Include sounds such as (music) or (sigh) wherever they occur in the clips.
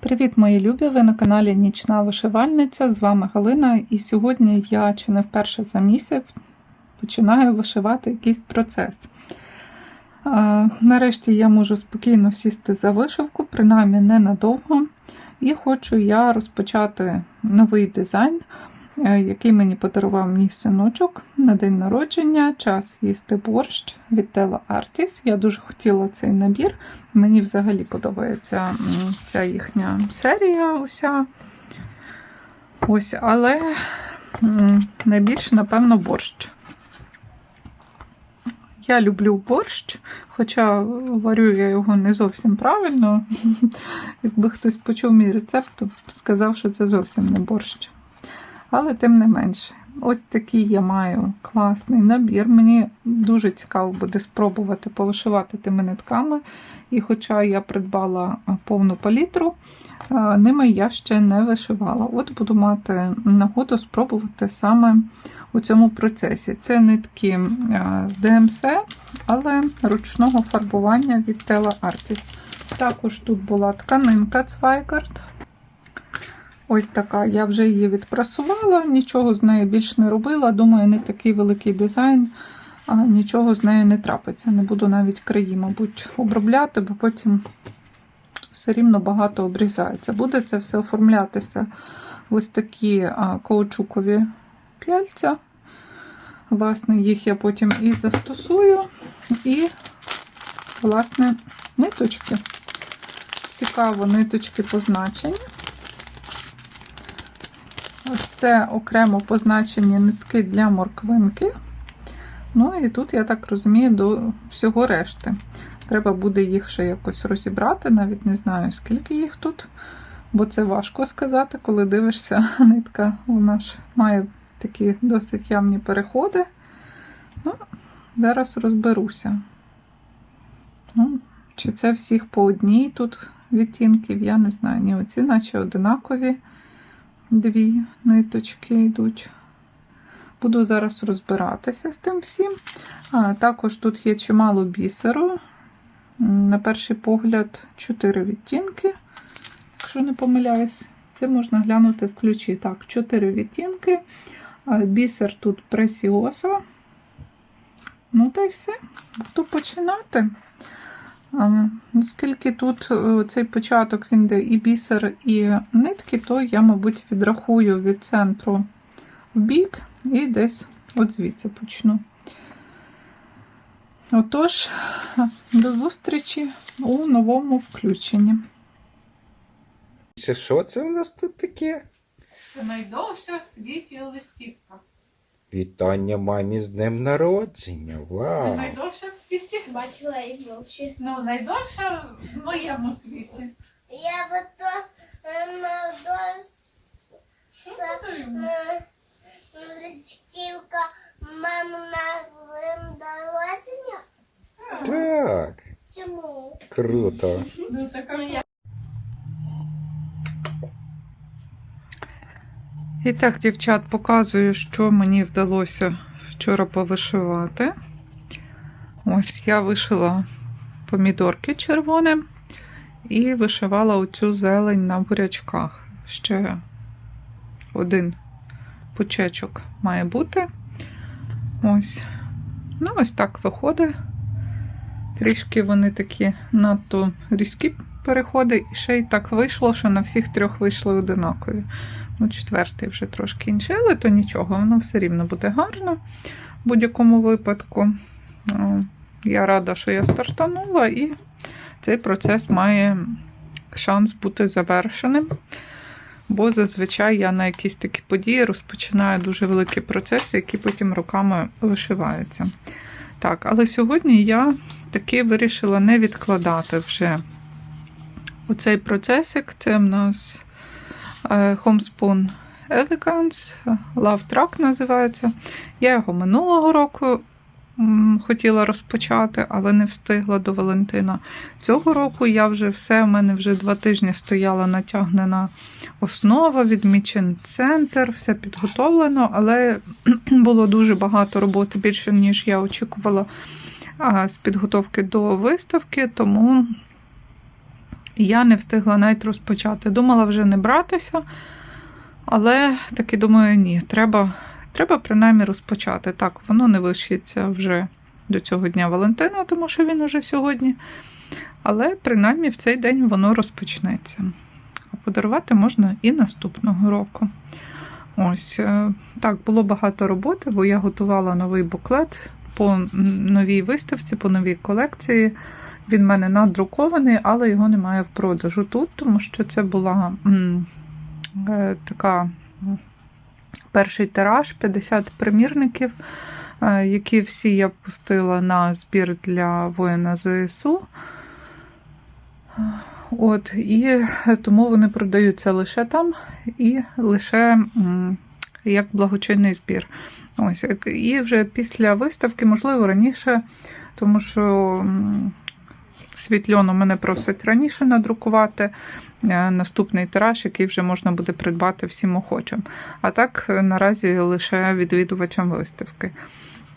Привіт, мої любі! Ви на каналі Нічна Вишивальниця. З вами Галина, і сьогодні я чи не вперше за місяць починаю вишивати якийсь процес. Нарешті я можу спокійно сісти за вишивку, принаймні ненадовго. І хочу я розпочати новий дизайн, який мені подарував мій синочок на день народження. Час їсти борщ від Tela Artis. Я дуже хотіла цей набір. Мені взагалі подобається ця їхня серія. уся. Ось, але найбільше, напевно, борщ. Я люблю борщ, хоча варю я його не зовсім правильно. Якби хтось почув мій рецепт, то сказав, що це зовсім не борщ. Але тим не менше, ось такий я маю класний набір. Мені дуже цікаво буде спробувати повишивати тими нитками. І хоча я придбала повну палітру, ними я ще не вишивала. От буду мати нагоду спробувати саме у цьому процесі. Це нитки а, ДМС, але ручного фарбування від Tela Artis. Також тут була тканинка Цвайгард. Ось така. Я вже її відпрасувала, нічого з нею більш не робила. Думаю, не такий великий дизайн, а нічого з нею не трапиться. Не буду навіть краї, мабуть, обробляти, бо потім все рівно багато обрізається. Буде це все оформлятися в ось такі каучукові п'яльця. Власне, їх я потім і застосую, і, власне, ниточки. Цікаво, ниточки позначені. Ось це окремо позначені нитки для морквинки. Ну і тут, я так розумію, до всього решти. Треба буде їх ще якось розібрати, навіть не знаю, скільки їх тут, бо це важко сказати, коли дивишся, (laughs) нитка вона ж має такі досить явні переходи. Ну, Зараз розберуся. Ну, Чи це всіх по одній тут відтінків, я не знаю. Ні, оці наче одинакові дві ниточки йдуть. Буду зараз розбиратися з тим всім. А, Також тут є чимало бісеру. На перший погляд, 4 відтінки, якщо не помиляюсь, це можна глянути в ключі. Так, 4 відтінки. Бісер тут пресіоса. Ну, та й все. Буду починати. Оскільки тут е, цей початок він де і бісер, і нитки, то я, мабуть, відрахую від центру в бік і десь от звідси почну. Отож, до зустрічі у новому включенні. Що це у нас тут таке? Це найдовша в світі листівка. Вітання мамі з днем народження. Вау! Найдовша в світі? Бачила і вовчі. Ну, найдовша в моєму світі. Я би то на е, листівка мамина народження. Так, Чому? круто. Ну, така І так, дівчат, показую, що мені вдалося вчора повишивати. Ось я вишила помідорки червоним і вишивала оцю зелень на бурячках. Ще один пучечок має бути. Ось. Ну, ось так виходить. Трішки вони такі надто різкі переходи, і ще й так вийшло, що на всіх трьох вийшли одинакові. Ну, четвертий вже трошки інший, але то нічого, воно все рівно буде гарно в будь-якому випадку. Я рада, що я стартанула, і цей процес має шанс бути завершеним. Бо зазвичай я на якісь такі події розпочинаю дуже великі процеси, які потім роками вишиваються. Так, але сьогодні я таки вирішила не відкладати вже оцей процесик. Це в нас Homespun Elegance, Love Track називається. Я його минулого року хотіла розпочати, але не встигла до Валентина. Цього року я вже все, в мене вже два тижні стояла натягнена основа, відмічен центр, все підготовлено, але (clears throat) було дуже багато роботи більше, ніж я очікувала з підготовки до виставки, тому я не встигла навіть розпочати. Думала вже не братися, але таки думаю, ні, треба, треба принаймні розпочати. Так, воно не вишиться вже до цього дня Валентина, тому що він уже сьогодні. Але принаймні в цей день воно розпочнеться. А подарувати можна і наступного року. Ось е, так, було багато роботи, бо я готувала новий буклет по новій виставці, по новій колекції. Він в мене надрукований, але його немає в продажу тут, тому що це була м, е, така перший тираж 50 примірників, е, які всі я пустила на збір для воїна ЗСУ. От, і тому вони продаються лише там і лише м, як благочинний збір. Ось, і вже після виставки, можливо, раніше, тому що м, Світльону мене просить раніше надрукувати е, наступний тираж, який вже можна буде придбати всім охочим. А так е, наразі лише відвідувачам виставки.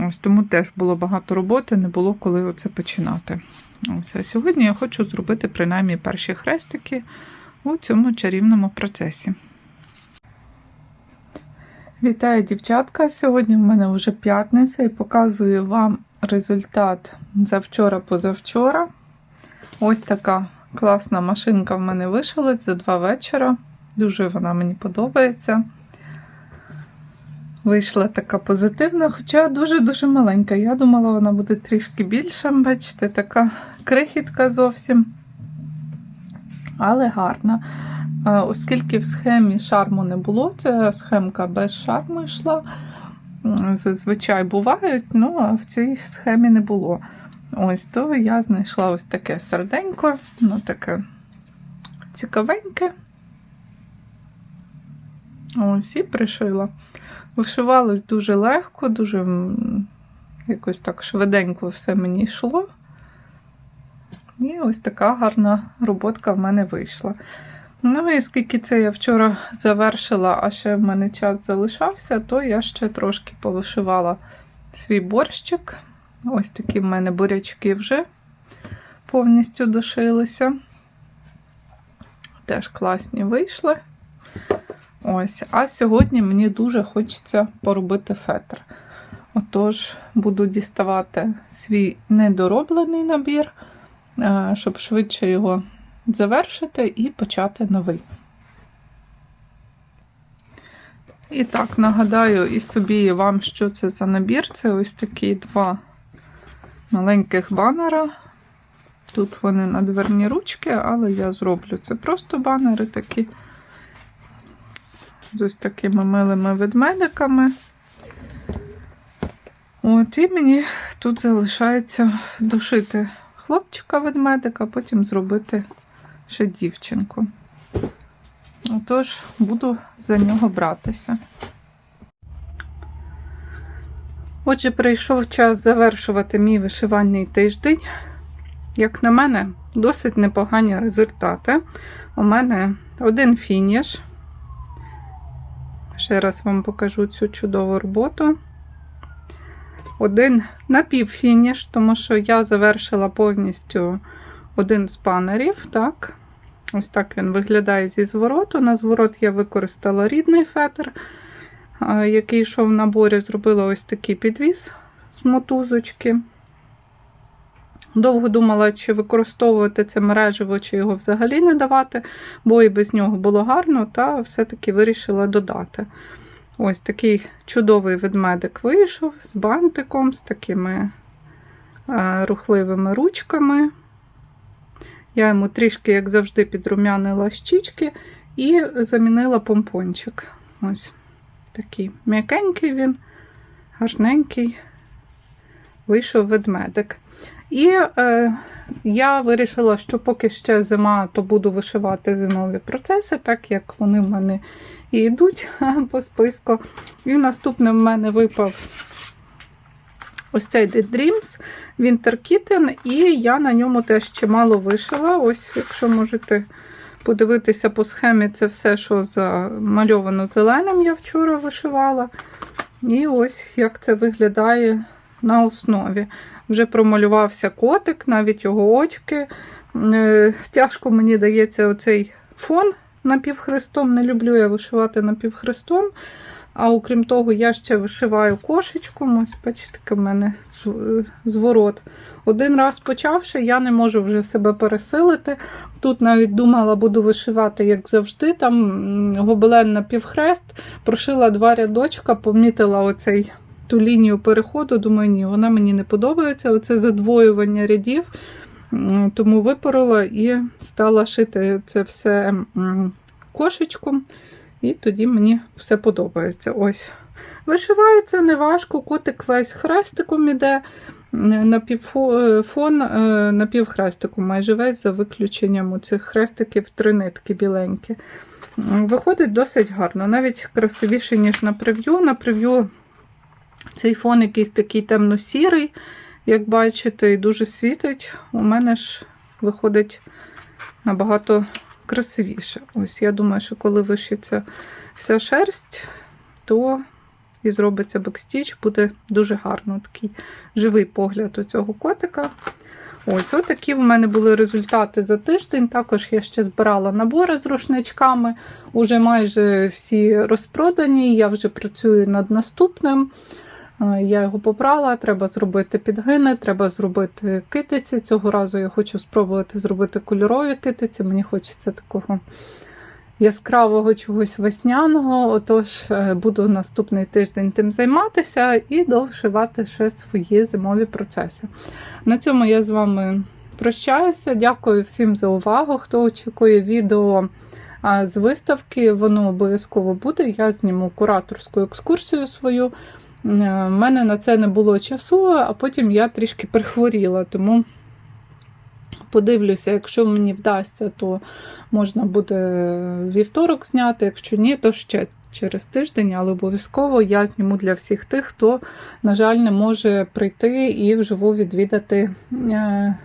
Ось тому теж було багато роботи, не було коли оце починати. Ось, а сьогодні я хочу зробити принаймні перші хрестики у цьому чарівному процесі. Вітаю, дівчатка! Сьогодні в мене вже п'ятниця і показую вам результат за вчора-позавчора. Ось така класна машинка в мене вишилась за два вечора. Дуже вона мені подобається. Вийшла така позитивна, хоча дуже-дуже маленька. Я думала, вона буде трішки більша, бачите, така крихітка зовсім. Але гарна. Оскільки в схемі шарму не було, ця схемка без шарму йшла. Зазвичай бувають, ну а в цій схемі не було. Ось то я знайшла ось таке серденько, ну таке цікавеньке. Ось і пришила. Вишивалось дуже легко, дуже якось так швиденько все мені йшло. І ось така гарна роботка в мене вийшла. Ну, і оскільки це я вчора завершила, а ще в мене час залишався, то я ще трошки повишивала свій борщик. Ось такі в мене бурячки вже повністю дошилися. Теж класні вийшли. Ось, а сьогодні мені дуже хочеться поробити фетр. Отож, буду діставати свій недороблений набір, е, щоб швидше його завершити і почати новий. І так, нагадаю і собі, і вам, що це за набір. Це ось такі два маленьких банера. Тут вони на дверні ручки, але я зроблю це просто банери такі з ось такими милими ведмедиками. От, і мені тут залишається дошити хлопчика-ведмедика, потім зробити ще дівчинку. Отож, буду за нього братися. Отже, прийшов час завершувати мій вишивальний тиждень. Як на мене, досить непогані результати. У мене один фініш. Ще раз вам покажу цю чудову роботу. Один напівфініш, тому що я завершила повністю один з банерів. Так. Ось так він виглядає зі звороту. На зворот я використала рідний фетр, який йшов в наборі, зробила ось такий підвіз з мотузочки. Довго думала, чи використовувати це мережево, чи його взагалі не давати, бо і без нього було гарно, та все-таки вирішила додати. Ось такий чудовий ведмедик вийшов з бантиком, з такими е, рухливими ручками. Я йому трішки, як завжди, підрумянила щічки і замінила помпончик. Ось такий м'якенький він, гарненький, вийшов ведмедик. І е, я вирішила, що поки ще зима, то буду вишивати зимові процеси, так як вони в мене і йдуть (laughs) по списку. І наступним в мене випав ось цей Dead Dreams Winter Kitten, і я на ньому теж чимало вишила. Ось, якщо можете подивитися по схемі, це все, що замальовано зеленим, я вчора вишивала. І ось як це виглядає на основі. Вже промалювався котик, навіть його очки Е, Тяжко мені дається оцей фон напівхрестом. Не люблю я вишивати напівхрестом. А окрім того, я ще вишиваю кошечком. Ось, бачите, в мене зворот. Один раз почавши, я не можу вже себе пересилити. Тут навіть думала, буду вишивати, як завжди. Там гобелен на півхрест, прошила два рядочка, помітила оцей, ту лінію переходу. Думаю, ні, вона мені не подобається. Оце задвоювання рядів. Тому випорола і стала шити це все кошечком. І тоді мені все подобається. Ось. Вишивається неважко, котик весь хрестиком іде. Напівфон е, напівхрестиком, майже весь за виключенням цих хрестиків три нитки біленькі. Виходить досить гарно, навіть красивіше, ніж на прев'ю. На прев'ю цей фон якийсь такий темно-сірий, як бачите, і дуже світить. У мене ж виходить набагато красивіше. Ось я думаю, що коли вишиться вся шерсть, то і зробиться бекстіч, буде дуже гарно такий живий погляд у цього котика. Ось отакі в мене були результати за тиждень. Також я ще збирала набори з рушничками. Уже майже всі розпродані. Я вже працюю над наступним. Е, Я його побрала, треба зробити підгини, треба зробити китиці. Цього разу я хочу спробувати зробити кольорові китиці. Мені хочеться такого яскравого чогось весняного. Отож, е, буду наступний тиждень тим займатися і довшивати ще свої зимові процеси. На цьому я з вами прощаюся. Дякую всім за увагу. Хто очікує відео а, з виставки, воно обов'язково буде. Я зніму кураторську екскурсію свою. У мене на це не було часу, а потім я трішки прихворіла, тому подивлюся, якщо мені вдасться, то можна буде вівторок зняти. Якщо ні, то ще через тиждень, але обов'язково я зніму для всіх тих, хто, на жаль, не може прийти і вживу відвідати е,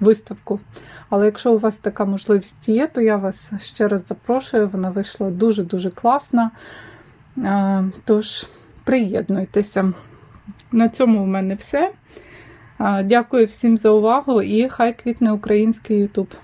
виставку. Але якщо у вас така можливість є, то я вас ще раз запрошую. Вона вийшла дуже-дуже класна. Е, Тож, приєднуйтеся. На цьому в мене все. Дякую всім за увагу і хай квітне український YouTube.